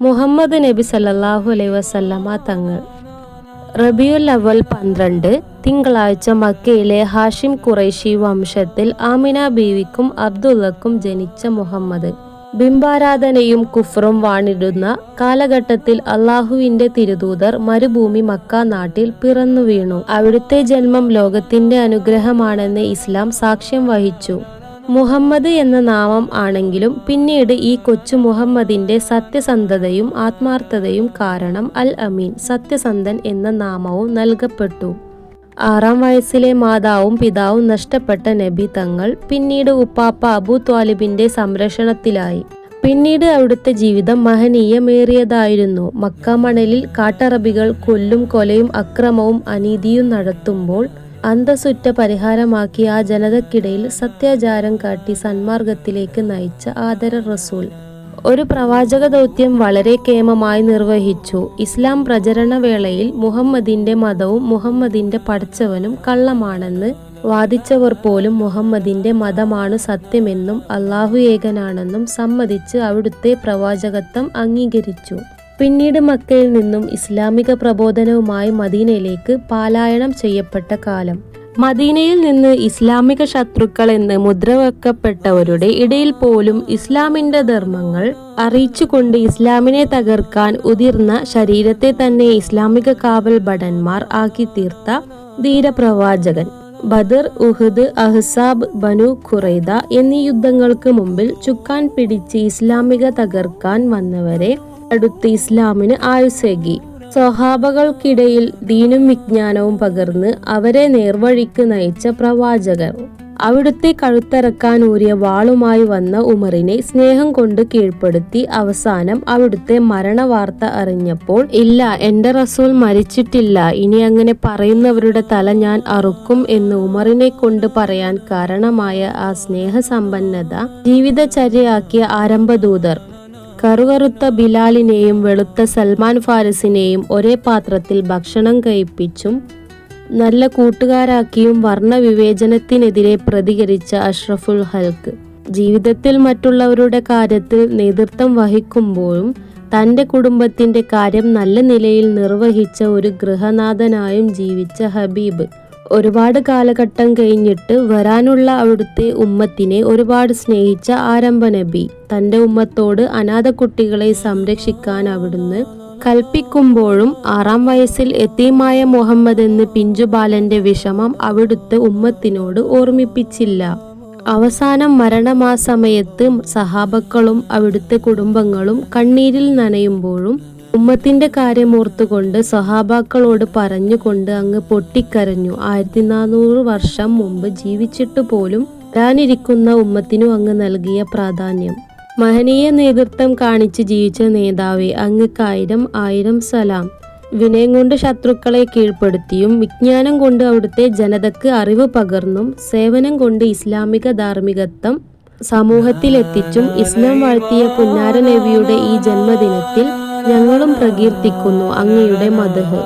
മുഹമ്മദ് നബി സല്ലാഹു അലൈ വസല്ലമ തങ്ങൾ. റബിയുൽ അവൽ പന്ത്രണ്ട് തിങ്കളാഴ്ച മക്കയിലെ ഹാഷിം ഖുറൈശി വംശത്തിൽ ആമിന ബീവിക്കും അബ്ദുള്ളക്കും ജനിച്ച മുഹമ്മദ്. ബിംബാരാധനയും കുഫറും വാണിടുന്ന കാലഘട്ടത്തിൽ അള്ളാഹുവിന്റെ തിരുദൂതർ മരുഭൂമി മക്ക നാട്ടിൽ പിറന്നു വീണു അവിടുത്തെ ജന്മം ലോകത്തിന്റെ അനുഗ്രഹമാണെന്ന് ഇസ്ലാം സാക്ഷ്യം വഹിച്ചു. മുഹമ്മദ് എന്ന നാമം ആണെങ്കിലും പിന്നീട് ഈ കൊച്ചു മുഹമ്മദിന്റെ സത്യസന്ധതയും ആത്മാർത്ഥതയും കാരണം അൽ അമീൻ സത്യസന്ധൻ എന്ന നാമവും നൽകപ്പെട്ടു. ആറാം വയസ്സിലെ മാതാവും പിതാവും നഷ്ടപ്പെട്ട നബി തങ്ങൾ പിന്നീട് ഉപ്പാപ്പ അബു ത്വാലിബിന്റെ സംരക്ഷണത്തിലായി. പിന്നീട് അവിടുത്തെ ജീവിതം മഹനീയമേറിയതായിരുന്നു. മക്ക മണലിൽ കാട്ടറബികൾ കൊല്ലും കൊലയും അക്രമവും അനീതിയും നടത്തുമ്പോൾ അന്തസുറ്റ പരിഹാരമാക്കി ആ ജനതക്കിടയിൽ സത്യാചാരം കാട്ടി സന്മാർഗത്തിലേക്ക് നയിച്ച ആദര റസൂൽ. ഒരു പ്രവാചക ദൗത്യം വളരെ കേമമായി നിർവഹിച്ചു. ഇസ്ലാം പ്രചരണ വേളയിൽ മുഹമ്മദിന്റെ മതവും മുഹമ്മദിന്റെ പഠിച്ചവനും കള്ളമാണെന്ന് വാദിച്ചവർ പോലും മുഹമ്മദിന്റെ മതമാണ് സത്യമെന്നും അള്ളാഹു ഏകനാണെന്നും സമ്മതിച്ച് അവിടുത്തെ പ്രവാചകത്വം അംഗീകരിച്ചു. പിന്നീട് മക്കയിൽ നിന്നും ഇസ്ലാമിക പ്രബോധനവുമായി മദീനയിലേക്ക് പാലായനം ചെയ്യപ്പെട്ട കാലം. മദീനയിൽ നിന്ന് ഇസ്ലാമിക ശത്രുക്കൾ എന്ന് മുദ്രവെക്കപ്പെട്ടവരുടെ ഇടയിൽ പോലും ഇസ്ലാമിന്റെ ധർമ്മങ്ങൾ അറിയിച്ചുകൊണ്ട് ഇസ്ലാമിനെ തകർക്കാൻ ഉതിർന്ന ശരീരത്തെ തന്നെ ഇസ്ലാമിക കാവൽ ഭടന്മാർ ആക്കി തീർത്ത ധീരപ്രവാചകൻ. ബദർ ഉഹദ് അഹ്സാബ് ബനു ഖുറൈദ എന്നീ യുദ്ധങ്ങൾക്ക് മുമ്പിൽ ചുക്കാൻ പിടിച്ച് ഇസ്ലാമിക തകർക്കാൻ വന്നവരെ അടുത്ത് ഇസ്ലാമിന് ആയുസേകി. സ്വഹാബകൾക്കിടയിൽ ദീനും വിജ്ഞാനവും പകർന്ന് അവരെ നേർവഴിക്ക് നയിച്ച പ്രവാചകർ അവിടുത്തെ കഴുത്തറക്കാൻ ഊരിയ വാളുമായി വന്ന ഉമറിനെ സ്നേഹം കൊണ്ട് കീഴ്പ്പെടുത്തി അവസാനം അവിടുത്തെ മരണവാർത്ത അറിഞ്ഞപ്പോൾ ഇല്ല എന്റെ റസൂൽ മരിച്ചിട്ടില്ല. ഇനി അങ്ങനെ പറയുന്നവരുടെ തല ഞാൻ അറുക്കും എന്ന് ഉമറിനെ കൊണ്ട് പറയാൻ കാരണമായ ആ സ്നേഹസമ്പന്നത ജീവിതചര്യയാക്കിയ ആരംഭദൂതർ. കറുകറുത്ത ബിലാലിനെയും വെളുത്ത സൽമാൻ ഫാരിസിനെയും ഒരേ പാത്രത്തിൽ ഭക്ഷണം കഴിപ്പിച്ചും നല്ല കൂട്ടുകാരാക്കിയും വർണവിവേചനത്തിനെതിരെ പ്രതികരിച്ച അഷ്റഫുൽ ഹൽക്ക്. ജീവിതത്തിൽ മറ്റുള്ളവരുടെ കാര്യത്തിൽ നേതൃത്വം വഹിക്കുമ്പോഴും തന്റെ കുടുംബത്തിന്റെ കാര്യം നല്ല നിലയിൽ നിർവഹിച്ച ഒരു ഗൃഹനാഥനായും ജീവിച്ച ഹബീബ്. ഒരുപാട് കാലഘട്ടം കഴിഞ്ഞിട്ട് വരാനുള്ള അവിടുത്തെ ഉമ്മത്തിനെ ഒരുപാട് സ്നേഹിച്ച ആരംഭ നബി തന്റെ ഉമ്മത്തോട് അനാഥ കുട്ടികളെ സംരക്ഷിക്കാൻ അവിടുന്ന് കൽപ്പിക്കുമ്പോഴും ആറാം വയസ്സിൽ എത്തിയുമായ മുഹമ്മദ് എന്ന് പിഞ്ചുബാലന്റെ വിഷമം അവിടുത്തെ ഉമ്മത്തിനോട് ഓർമ്മിപ്പിച്ചില്ല. അവസാനം മരണമാസമയത്ത് സഹാബക്കളും അവിടുത്തെ കുടുംബങ്ങളും കണ്ണീരിൽ നനയുമ്പോഴും ഉമ്മത്തിന്റെ കാര്യമോർത്തുകൊണ്ട് സഹാബാക്കളോട് പറഞ്ഞുകൊണ്ട് അങ്ങ് പൊട്ടിക്കരഞ്ഞു. ആയിരത്തി നാനൂറ് വർഷം മുമ്പ് ജീവിച്ചിട്ട് പോലും വരാനിരിക്കുന്ന ഉമ്മത്തിനു അങ്ങ് നൽകിയ പ്രാധാന്യം. മഹനീയ നേതൃത്വം കാണിച്ച് ജീവിച്ച നേതാവെ അങ്ങക്കായിരം ആയിരം സലാം. വിനയം കൊണ്ട് ശത്രുക്കളെ കീഴ്പ്പെടുത്തിയും വിജ്ഞാനം കൊണ്ട് അവിടുത്തെ ജനതക്ക് അറിവ് പകർന്നും സേവനം കൊണ്ട് ഇസ്ലാമിക ധാർമ്മികത്വം സമൂഹത്തിലെത്തിച്ചും ഇസ്ലാം വാഴ്ത്തിയ പുന്നാര നബിയുടെ ഈ ജന്മദിനത്തിൽ ഞങ്ങളും പ്രകീർത്തിക്കുന്നു അങ്ങയുടെ മതഹ്